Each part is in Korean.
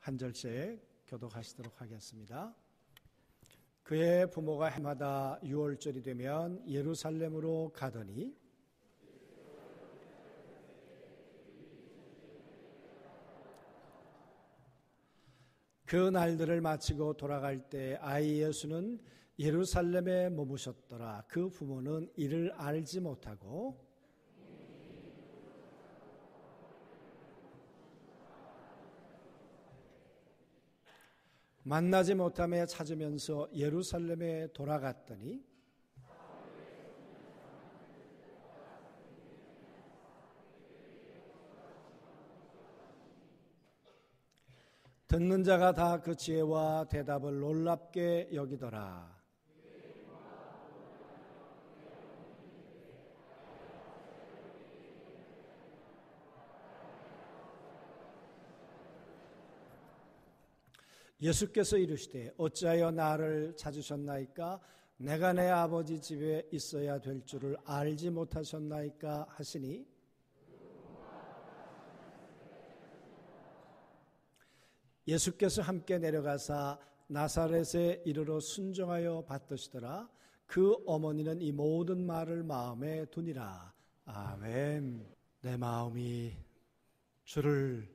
한 절씩 교독하시도록 하겠습니다. 그의 부모가 해마다 6월절이 되면 예루살렘으로 가더니 그 날들을 마치고 돌아갈 때 아이 예수는 예루살렘에 머무셨더라. 그 부모는 이를 알지 못하고 만나지 못함에 찾으면서 예루살렘에 돌아갔더니 듣는 자가 다 그 지혜와 대답을 놀랍게 여기더라. 예수께서 이르시되 어찌하여 나를 찾으셨나이까? 내가 내 아버지 집에 있어야 될 줄을 알지 못하셨나이까 하시니? 예수께서 함께 내려가사 나사렛에 이르러 순종하여 받드시더라. 그 어머니는 이 모든 말을 마음에 두니라. 아멘. 내 마음이 주를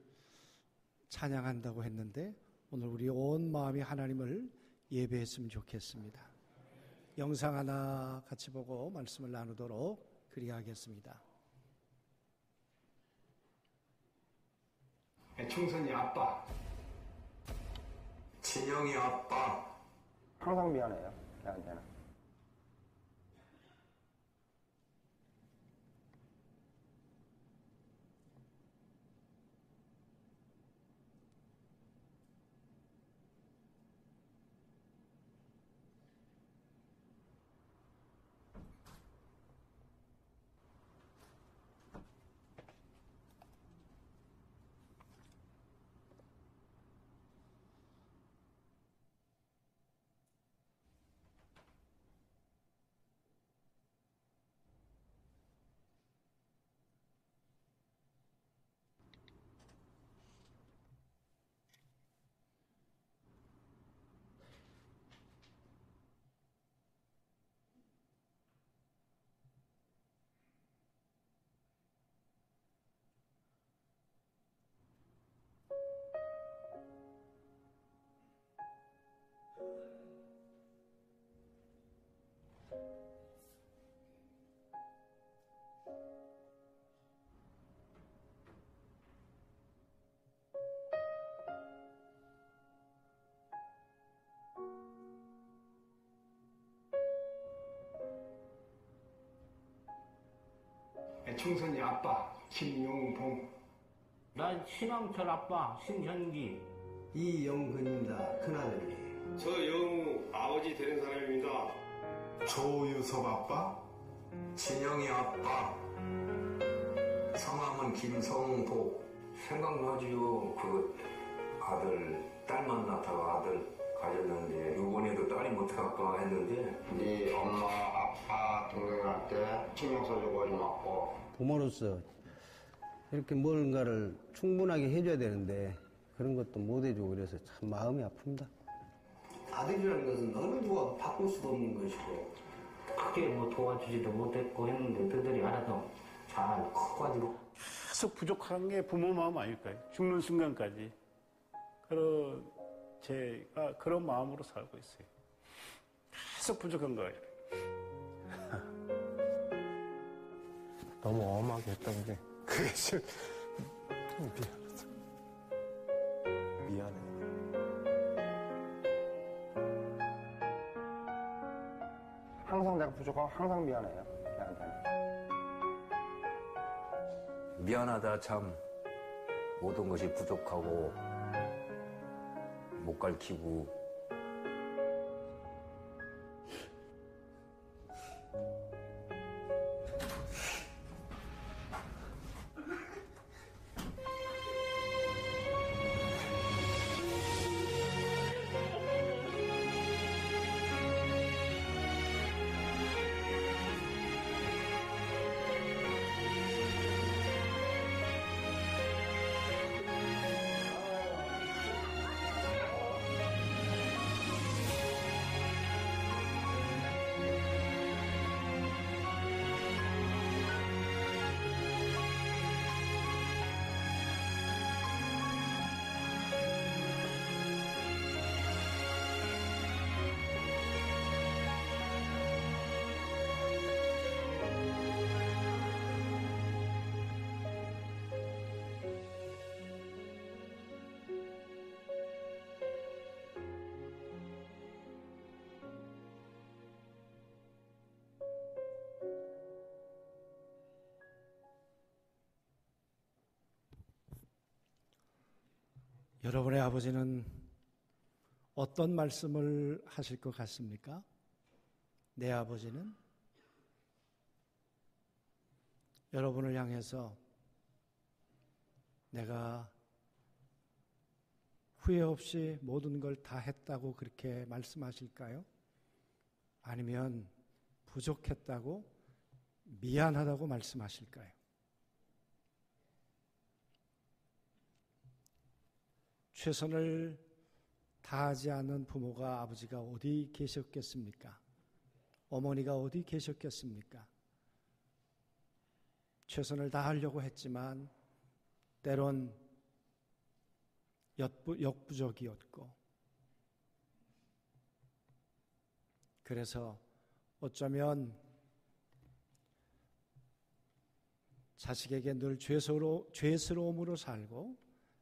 찬양한다고 했는데 오늘 우리 온 마음이 하나님을 예배했으면 좋겠습니다. 영상 하나 같이 보고 말씀을 나누도록 그리하겠습니다. 총선이 아빠, 진영이 아빠. 항상 미안해요. 걔한테는. 총선이 아빠, 김용봉, 난 신왕철 아빠 신현기 이영근입니다. 큰아들이. 저 영우 아버지 되는 사람입니다. 조유섭 아빠, 진영이 아빠. 성함은 김성복. 생각나지요. 그 아들, 딸 만났다가 아들 가졌는데, 이번에도 딸이 못할까 했는데, 네 엄마, 아빠, 동생한테 좀 맞고 부모로서 이렇게 뭔가를 충분하게 해줘야 되는데 그런 것도 못 해주고 그래서 참 마음이 아픕니다. 아들이라는 것은 어느 누가 바꿀 수도 없는 것이고, 크게 뭐 도와주지도 못했고 했는데 그들이 알아서 잘 커가지고 계속 부족한 게 부모 마음 아닐까요? 죽는 순간까지. 그런, 제가 그런 마음으로 살고 있어요. 계속 부족한 거예요. 너무 엄하게 했던 게 그게 실 미안하다. 미안해. 항상 내가 부족하고 항상 미안해요. 걔한테는. 미안하다 참. 모든 것이 부족하고, 못 가르치고, 여러분의 아버지는 어떤 말씀을 하실 것 같습니까? 내 아버지는 여러분을 향해서 내가 후회 없이 모든 걸 다 했다고 그렇게 말씀하실까요? 아니면 부족했다고 미안하다고 말씀하실까요? 최선을 다하지 않는 부모가 아버지가 어디 계셨겠습니까? 어머니가 어디 계셨겠습니까? 최선을 다하려고 했지만 때론 역부, 역부족이었고 그래서 어쩌면 자식에게 늘 죄스러, 죄스러움으로 살고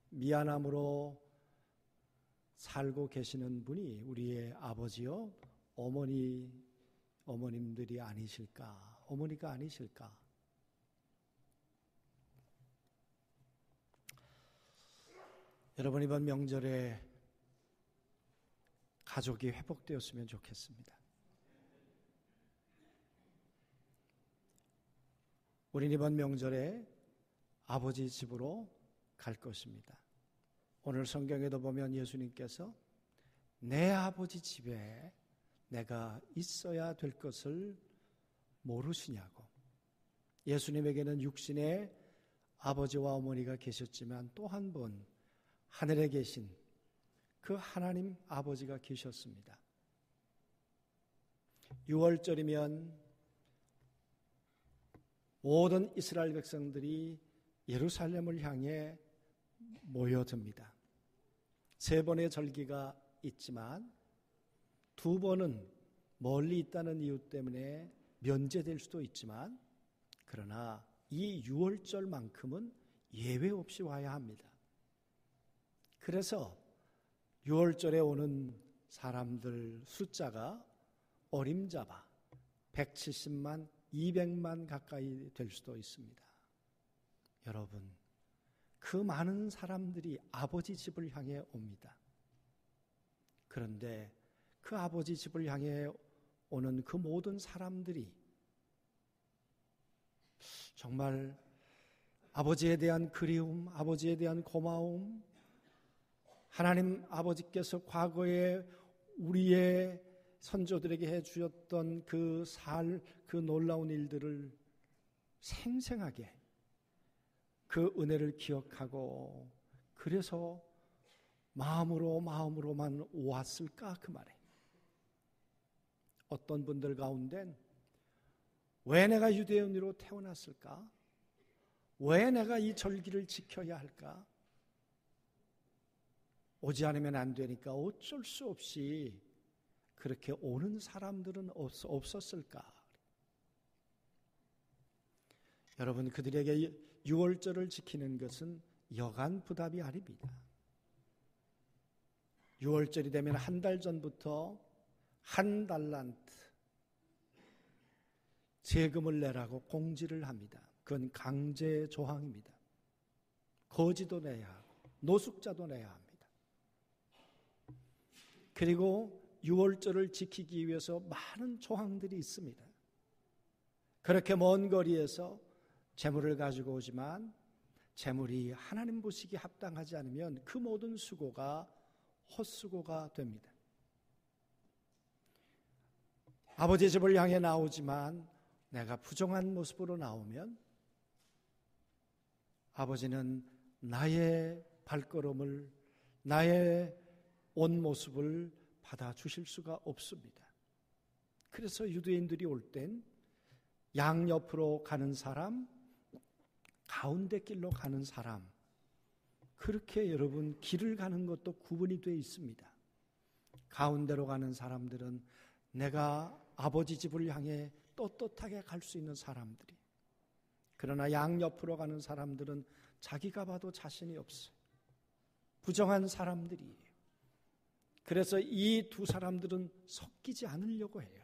미안함으로 살고 계시는 분이 우리의 아버지요 어머니 어머님들이 아니실까 어머니가 아니실까 여러분 이번 명절에 가족이 회복되었으면 좋겠습니다. 우린 이번 명절에 아버지 집으로 갈 것입니다. 오늘 성경에도 보면 예수님께서 내 아버지 집에 내가 있어야 될 것을 모르시냐고. 예수님에게는 육신의 아버지와 어머니가 계셨지만 또 한 분 하늘에 계신 그 하나님 아버지가 계셨습니다. 6월절이면 모든 이스라엘 백성들이 예루살렘을 향해 모여듭니다. 세 번의 절기가 있지만 두 번은 멀리 있다는 이유 때문에 면제될 수도 있지만 그러나 이 6월절만큼은 예외 없이 와야 합니다. 그래서 6월절에 오는 사람들 숫자가 어림잡아 170만, 200만 가까이 될 수도 있습니다. 여러분, 그 많은 사람들이 아버지 집을 향해 옵니다. 그런데 그 아버지 집을 향해 오는 그 모든 사람들이 정말 아버지에 대한 그리움, 아버지에 대한 고마움, 하나님 아버지께서 과거에 우리의 선조들에게 해 주셨던 그 살, 그 놀라운 일들을 생생하게 그 은혜를 기억하고 그래서 마음으로 마음으로만 왔을까 그 말에 어떤 분들 가운데는 왜 내가 유대인으로 태어났을까? 왜 내가 이 절기를 지켜야 할까? 오지 않으면 안 되니까 어쩔 수 없이 그렇게 오는 사람들은 없었을까? 여러분, 그들에게 6월절을 지키는 것은 여간 부담이 아닙니다. 6월절이 되면 한 달 전부터 한 달란트 세금을 내라고 공지를 합니다. 그건 강제 조항입니다. 거지도 내야 하고 노숙자도 내야 합니다. 그리고 6월절을 지키기 위해서 많은 조항들이 있습니다. 그렇게 먼 거리에서 재물을 가지고 오지만 재물이 하나님 보시기 합당하지 않으면 그 모든 수고가 헛수고가 됩니다. 아버지 집을 향해 나오지만 내가 부정한 모습으로 나오면 아버지는 나의 발걸음을 나의 온 모습을 받아 주실 수가 없습니다. 그래서 유대인들이 올 땐 양옆으로 가는 사람, 가운데 길로 가는 사람, 그렇게 여러분 길을 가는 것도 구분이 되어 있습니다. 가운데로 가는 사람들은 내가 아버지 집을 향해 떳떳하게 갈 수 있는 사람들이. 그러나 양옆으로 가는 사람들은 자기가 봐도 자신이 없어요. 부정한 사람들이에요. 그래서 이 두 사람들은 섞이지 않으려고 해요.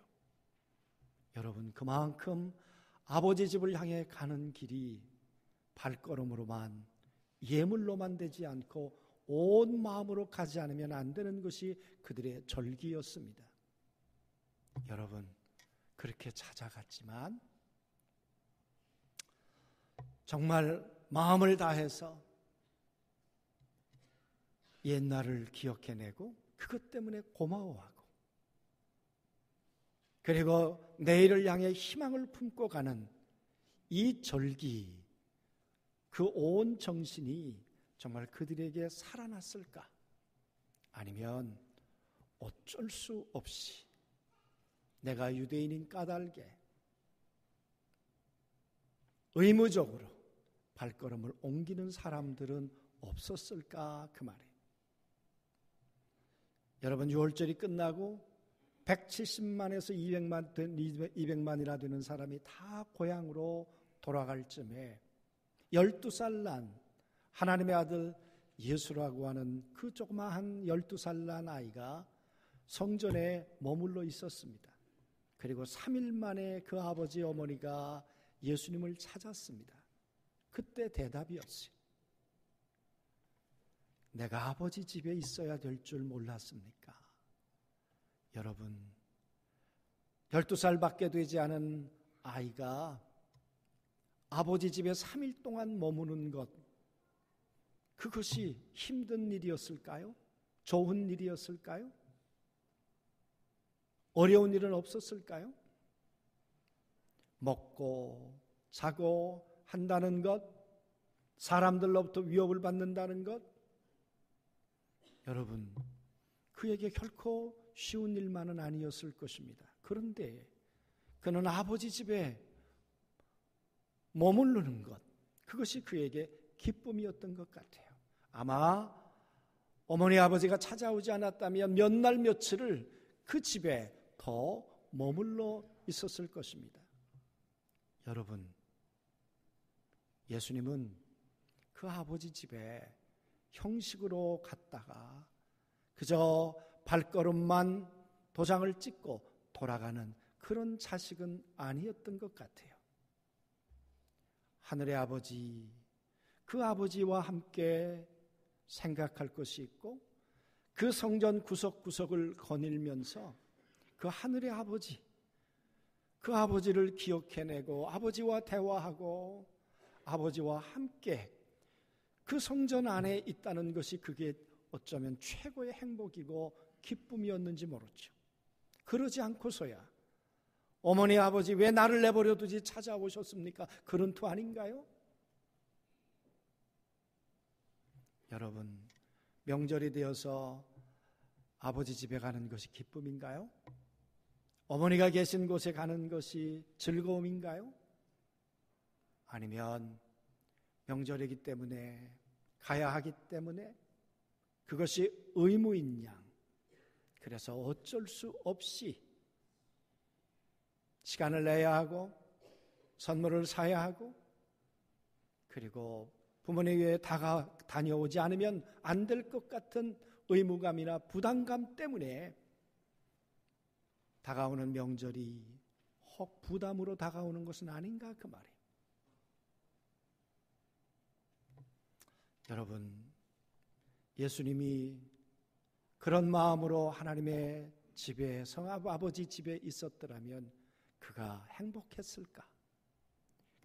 여러분, 그만큼 아버지 집을 향해 가는 길이 발걸음으로만, 예물로만 되지 않고 온 마음으로 가지 않으면 안 되는 것이 그들의 절기였습니다. 여러분, 그렇게 찾아갔지만 정말 마음을 다해서 옛날을 기억해내고 그것 때문에 고마워하고 그리고 내일을 향해 희망을 품고 가는 이 절기 그 온 정신이 정말 그들에게 살아났을까? 아니면 어쩔 수 없이 내가 유대인인 까닭에 의무적으로 발걸음을 옮기는 사람들은 없었을까 그 말이에요. 여러분 6월절이 끝나고 170만에서 200만 200만이나 되는 사람이 다 고향으로 돌아갈 쯤에 12살 난 하나님의 아들 예수라고 하는 그 조그마한 12살 난 아이가 성전에 머물러 있었습니다. 그리고 3일 만에 그 아버지 어머니가 예수님을 찾았습니다. 그때 대답이었어요. 내가 아버지 집에 있어야 될 줄 몰랐습니까? 여러분, 12살밖에 되지 않은 아이가 아버지 집에 3일 동안 머무는 것, 그것이 힘든 일이었을까요? 좋은 일이었을까요? 어려운 일은 없었을까요? 먹고 자고 한다는 것, 사람들로부터 위협을 받는다는 것, 여러분, 그에게 결코 쉬운 일만은 아니었을 것입니다. 그런데 그는 아버지 집에 머무르는 것, 그것이 그에게 기쁨이었던 것 같아요. 아마 어머니 아버지가 찾아오지 않았다면 몇 날 며칠을 그 집에 더 머물러 있었을 것입니다. 여러분, 예수님은 그 아버지 집에 형식으로 갔다가 그저 발걸음만 도장을 찍고 돌아가는 그런 자식은 아니었던 것 같아요. 하늘의 아버지, 그 아버지와 함께 생각할 것이 있고 그 성전 구석구석을 거닐면서 그 하늘의 아버지, 그 아버지를 기억해내고 아버지와 대화하고 아버지와 함께 그 성전 안에 있다는 것이 그게 어쩌면 최고의 행복이고 기쁨이었는지 모르죠. 그러지 않고서야 어머니 아버지 왜 나를 내버려 두지 찾아오셨습니까? 그런 투 아닌가요? 여러분 명절이 되어서 아버지 집에 가는 것이 기쁨인가요? 어머니가 계신 곳에 가는 것이 즐거움인가요? 아니면 명절이기 때문에 가야 하기 때문에 그것이 의무인 양. 그래서 어쩔 수 없이 시간을 내야 하고 선물을 사야 하고 그리고 부모님 외에 다가 다녀오지 않으면 안 될 것 같은 의무감이나 부담감 때문에 다가오는 명절이 혹 부담으로 다가오는 것은 아닌가 그 말이에요. 여러분, 예수님이 그런 마음으로 하나님의 집에 성아 아버지 집에 있었더라면 그가 행복했을까?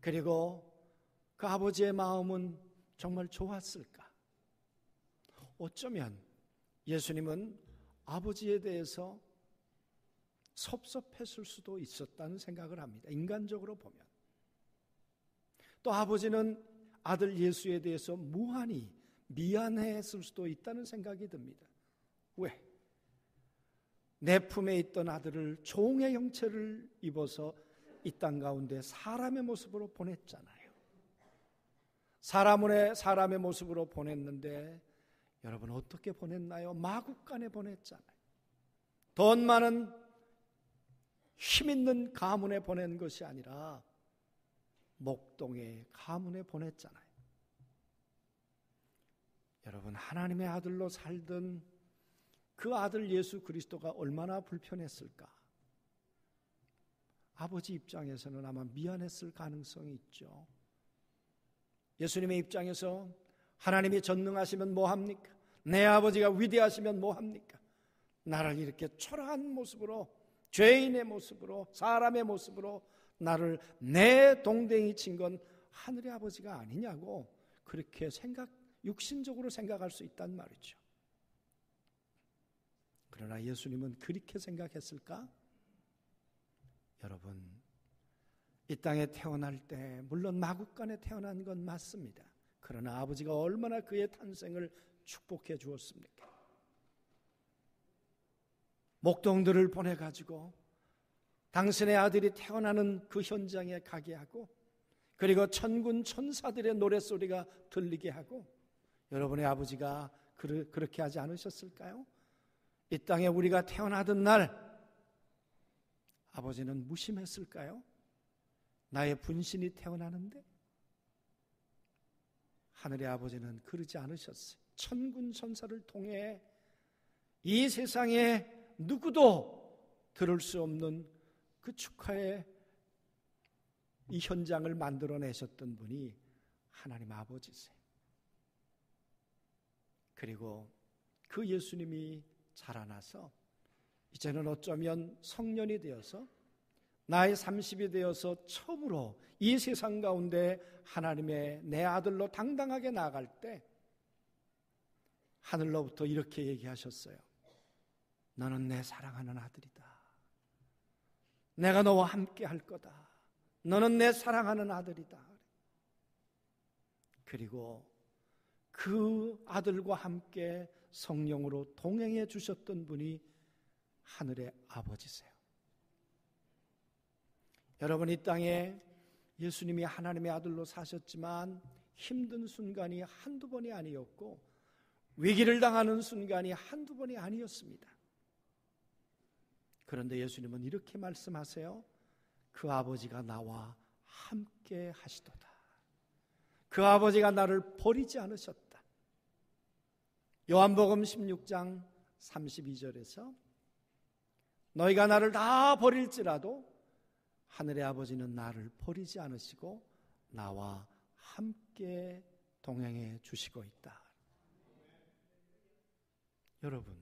그리고 그 아버지의 마음은 정말 좋았을까? 어쩌면 예수님은 아버지에 대해서 섭섭했을 수도 있었다는 생각을 합니다. 인간적으로 보면. 또 아버지는 아들 예수에 대해서 무한히 미안했을 수도 있다는 생각이 듭니다. 왜? 내 품에 있던 아들을 종의 형체를 입어서 이 땅 가운데 사람의 모습으로 보냈잖아요. 사람의 사람의 모습으로 보냈는데 여러분 어떻게 보냈나요? 마국간에 보냈잖아요. 돈 많은 힘 있는 가문에 보낸 것이 아니라 목동의 가문에 보냈잖아요. 여러분 하나님의 아들로 살던 그 아들 예수 그리스도가 얼마나 불편했을까? 아버지 입장에서는 아마 미안했을 가능성이 있죠. 예수님의 입장에서 하나님이 전능하시면 뭐 합니까? 내 아버지가 위대하시면 뭐 합니까? 나를 이렇게 초라한 모습으로 죄인의 모습으로 사람의 모습으로 나를 내 동댕이 친 건 하늘의 아버지가 아니냐고 그렇게 생각 육신적으로 생각할 수 있단 말이죠. 그러나 예수님은 그렇게 생각했을까? 여러분, 이 땅에 태어날 때 물론 마국간에 태어난 건 맞습니다. 그러나 아버지가 얼마나 그의 탄생을 축복해 주었습니까? 목동들을 보내 가지고 당신의 아들이 태어나는 그 현장에 가게 하고 그리고 천군 천사들의 노랫소리가 들리게 하고 여러분의 아버지가 그렇게 하지 않으셨을까요? 이 땅에 우리가 태어나던 날 아버지는 무심했을까요? 나의 분신이 태어나는데 하늘의 아버지는 그러지 않으셨어요. 천군 천사를 통해 이 세상에 누구도 들을 수 없는 그 축하의 이 현장을 만들어내셨던 분이 하나님 아버지세요. 그리고 그 예수님이 자라나서 이제는 어쩌면 성년이 되어서 나이 30이 되어서 처음으로 이 세상 가운데 하나님의 내 아들로 당당하게 나갈 때 하늘로부터 이렇게 얘기하셨어요. 너는 내 사랑하는 아들이다. 내가 너와 함께 할 거다. 너는 내 사랑하는 아들이다. 그리고 그 아들과 함께 성령으로 동행해 주셨던 분이 하늘의 아버지세요. 여러분 이 땅에 예수님이 하나님의 아들로 사셨지만 힘든 순간이 한두 번이 아니었고 위기를 당하는 순간이 한두 번이 아니었습니다. 그런데 예수님은 이렇게 말씀하세요. 그 아버지가 나와 함께 하시도다. 그 아버지가 나를 버리지 않으셨다. 요한복음 16장 32절에서 너희가 나를 다 버릴지라도 하늘의 아버지는 나를 버리지 않으시고 나와 함께 동행해 주시고 있다. 여러분,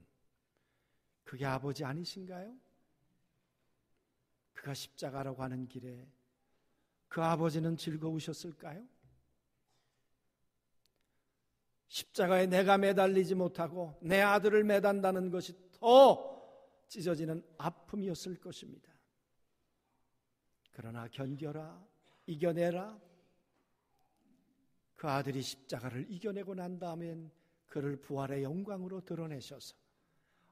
그게 아버지 아니신가요? 그가 십자가라고 하는 길에 그 아버지는 즐거우셨을까요? 십자가에 내가 매달리지 못하고 내 아들을 매단다는 것이 더 찢어지는 아픔이었을 것입니다. 그러나 견뎌라, 이겨내라. 그 아들이 십자가를 이겨내고 난 다음엔 그를 부활의 영광으로 드러내셔서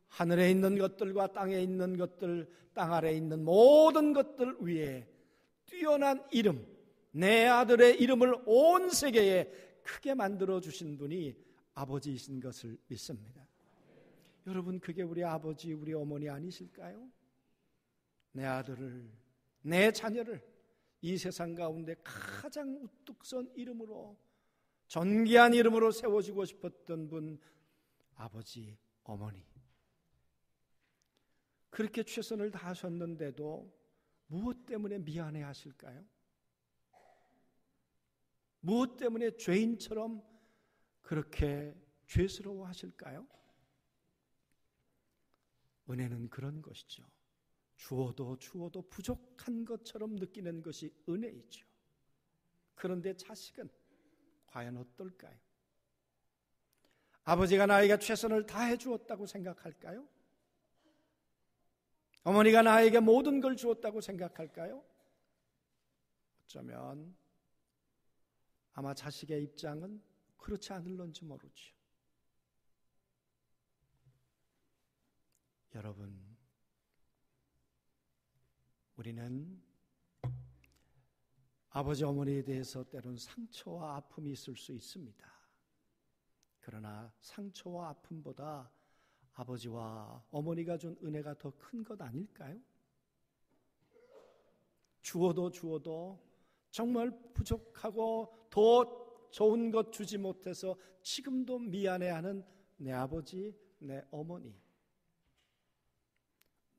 하늘에 있는 것들과 땅에 있는 것들, 땅 아래에 있는 모든 것들 위에 뛰어난 이름, 내 아들의 이름을 온 세계에 크게 만들어 주신 분이 아버지이신 것을 믿습니다. 여러분, 그게 우리 아버지, 우리 어머니 아니실까요? 내 아들을, 내 자녀를 이 세상 가운데 가장 우뚝 선 이름으로, 존귀한 이름으로 세워주고 싶었던 분, 아버지, 어머니. 그렇게 최선을 다하셨는데도 무엇 때문에 미안해 하실까요? 무엇 때문에 죄인처럼 그렇게 죄스러워 하실까요? 은혜는 그런 것이죠. 주어도 주어도 부족한 것처럼 느끼는 것이 은혜이죠. 그런데 자식은 과연 어떨까요? 아버지가 나에게 최선을 다해 주었다고 생각할까요? 어머니가 나에게 모든 걸 주었다고 생각할까요? 어쩌면 아마 자식의 입장은 그렇지 않을런지 모르죠. 여러분, 우리는 아버지 어머니에 대해서 때론 상처와 아픔이 있을 수 있습니다. 그러나 상처와 아픔보다 아버지와 어머니가 준 은혜가 더 큰 것 아닐까요? 주어도 주어도 정말 부족하고 더 좋은 것 주지 못해서 지금도 미안해하는 내 아버지, 내 어머니.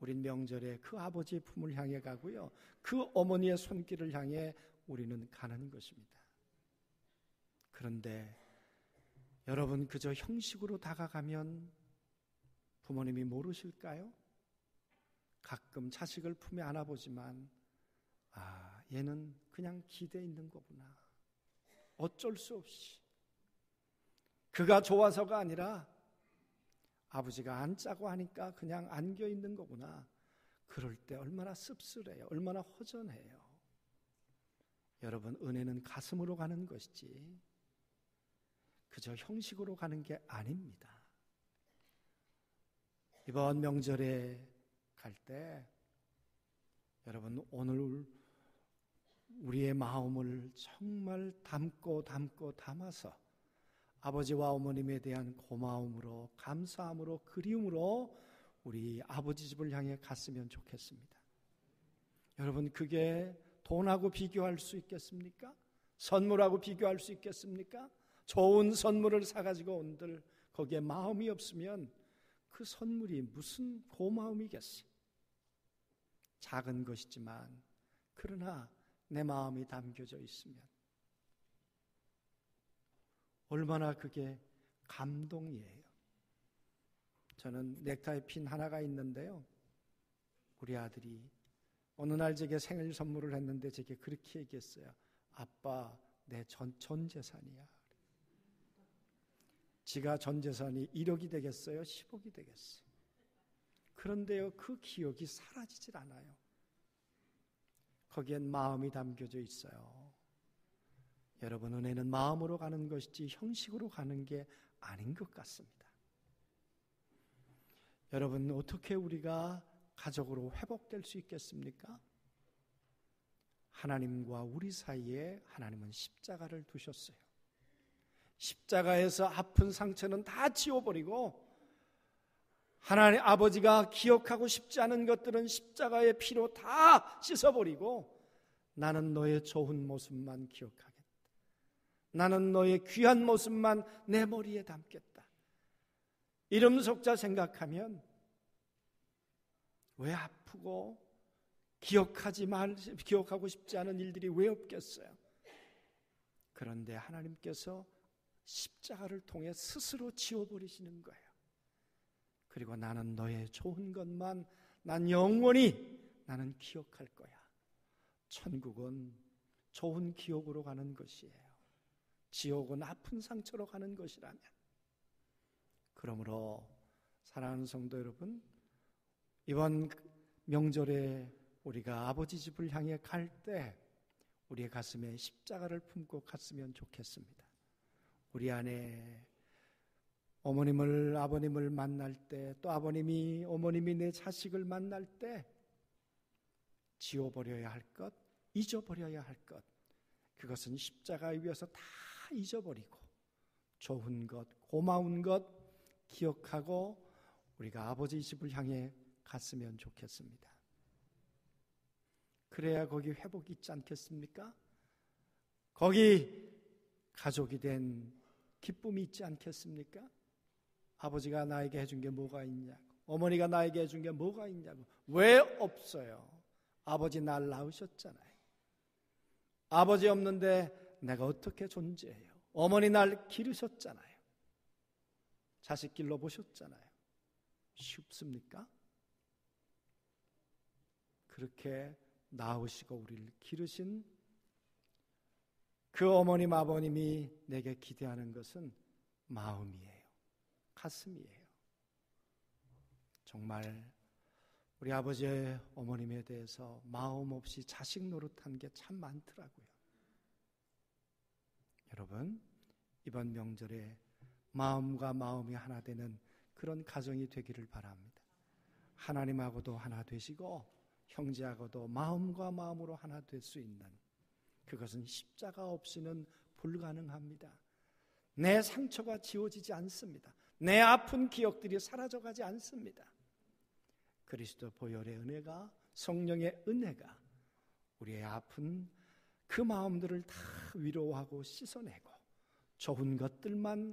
우린 명절에 그 아버지의 품을 향해 가고요. 그 어머니의 손길을 향해 우리는 가는 것입니다. 그런데 여러분 그저 형식으로 다가가면 부모님이 모르실까요? 가끔 자식을 품에 안아보지만 아 얘는 그냥 기대 있는 거구나. 어쩔 수 없이 그가 좋아서가 아니라 아버지가 안 짜고 하니까 그냥 안겨 있는 거구나. 그럴 때 얼마나 씁쓸해요. 얼마나 허전해요. 여러분, 은혜는 가슴으로 가는 것이지, 그저 형식으로 가는 게 아닙니다. 이번 명절에 갈 때, 여러분, 오늘 우리의 마음을 정말 담고 담고 담아서 아버지와 어머님에 대한 고마움으로, 감사함으로, 그리움으로 우리 아버지 집을 향해 갔으면 좋겠습니다. 여러분, 그게 돈하고 비교할 수 있겠습니까? 선물하고 비교할 수 있겠습니까? 좋은 선물을 사가지고 온들 거기에 마음이 없으면 그 선물이 무슨 고마움이겠어요? 작은 것이지만, 그러나 내 마음이 담겨져 있으면 얼마나 그게 감동이에요. 저는 넥타이 핀 하나가 있는데요. 우리 아들이 어느 날 제게 생일 선물을 했는데 제게 그렇게 얘기했어요. 아빠, 내 전, 전 재산이야. 지가 전 재산이 1억이 되겠어요? 10억이 되겠어요? 그런데요, 그 기억이 사라지질 않아요. 거기엔 마음이 담겨져 있어요. 여러분, 은혜는 마음으로 가는 것이지 형식으로 가는 게 아닌 것 같습니다. 여러분, 어떻게 우리가 가족으로 회복될 수 있겠습니까? 하나님과 우리 사이에 하나님은 십자가를 두셨어요. 십자가에서 아픈 상처는 다 지워버리고 하나님 아버지가 기억하고 싶지 않은 것들은 십자가의 피로 다 씻어버리고 나는 너의 좋은 모습만 기억하겠다. 나는 너의 귀한 모습만 내 머리에 담겠다. 이름 속자 생각하면 왜 아프고 기억하지 말, 기억하고 싶지 않은 일들이 왜 없겠어요? 그런데 하나님께서 십자가를 통해 스스로 지워 버리시는 거예요. 그리고 나는 너의 좋은 것만 난 영원히 나는 기억할 거야. 천국은 좋은 기억으로 가는 것이에요. 지옥은 아픈 상처로 가는 것이라면. 그러므로 사랑하는 성도 여러분, 이번 명절에 우리가 아버지 집을 향해 갈 때 우리의 가슴에 십자가를 품고 갔으면 좋겠습니다. 우리 안에 어머님을 아버님을 만날 때 또 아버님이 어머님이 내 자식을 만날 때 지워버려야 할 것, 잊어버려야 할 것, 그것은 십자가 위에서 다 잊어버리고 좋은 것, 고마운 것 기억하고 우리가 아버지 집을 향해 갔으면 좋겠습니다. 그래야 거기 회복이 있지 않겠습니까? 거기 가족이 된 기쁨이 있지 않겠습니까? 아버지가 나에게 해준 게 뭐가 있냐고, 어머니가 나에게 해준 게 뭐가 있냐고, 왜 없어요? 아버지 날 낳으셨잖아요. 아버지 없는데 내가 어떻게 존재해요? 어머니 날 기르셨잖아요. 자식 길러 보셨잖아요. 쉽습니까? 그렇게 낳으시고 우리를 기르신 그 어머님 아버님이 내게 기대하는 것은 마음이에요. 가슴이에요. 정말 우리 아버지의 어머님에 대해서 마음 없이 자식 노릇한 게 참 많더라고요. 여러분, 이번 명절에 마음과 마음이 하나 되는 그런 가정이 되기를 바랍니다. 하나님하고도 하나 되시고 형제하고도 마음과 마음으로 하나 될 수 있는 그것은 십자가 없이는 불가능합니다. 내 상처가 지워지지 않습니다. 내 아픈 기억들이 사라져가지 않습니다. 그리스도 보혈의 은혜가 성령의 은혜가 우리의 아픈 그 마음들을 다 위로하고 씻어내고 좋은 것들만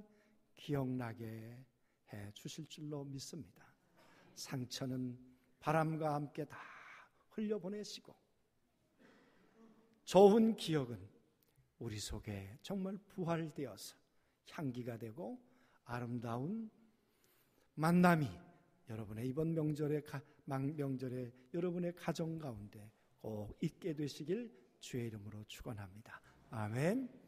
기억나게 해 주실 줄로 믿습니다. 상처는 바람과 함께 다 흘려보내시고 좋은 기억은 우리 속에 정말 부활되어서 향기가 되고 아름다운 만남이 여러분의 이번 명절의 가, 명절에 여러분의 가정 가운데 꼭 있게 되시길 주의 이름으로 축원합니다. 아멘.